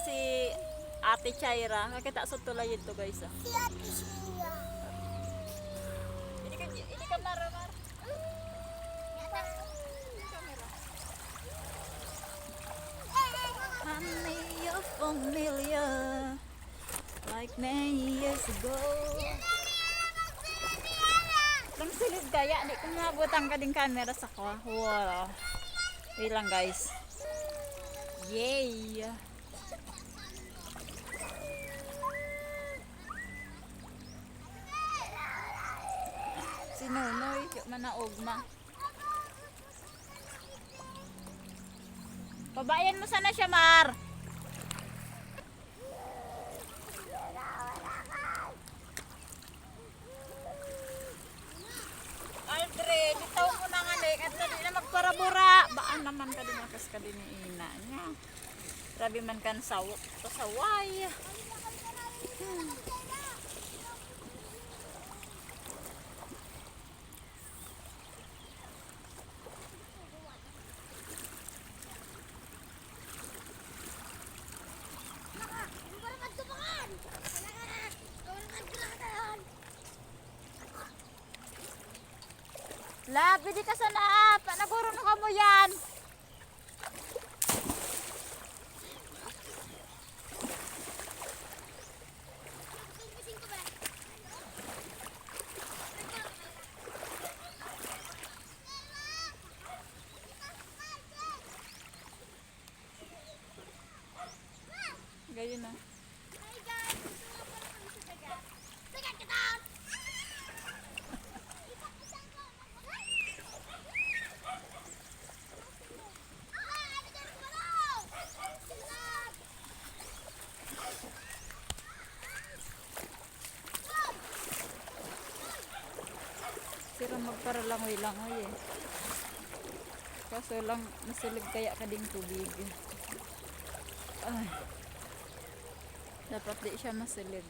si Ate Chaira. Nakita sa tulay ito guys. Ah. Si Ate Shia. Ini kan ini kan naramar. Honey, you're familiar like many years ago. Lang silid kaya, di ko nabutang ka din camera sa ko. Wow. Wait lang guys. Yay! Si Nonoy, yung manaogma. Pabayan mo sana siya, Mar. Aldrin, bitaw mo na nga nek. At dali na magparabura. Baan naman ka din makas ka din ni ina niya. Grabe man kan sawok. Pasaway. La, pwede ka sana. Panaguro na ka mo yan. Gayon na. Sira magparalangoy-langoy eh. Kaso lang nasilig kaya ka ding tubig. Ay. Dapat di siya masilig.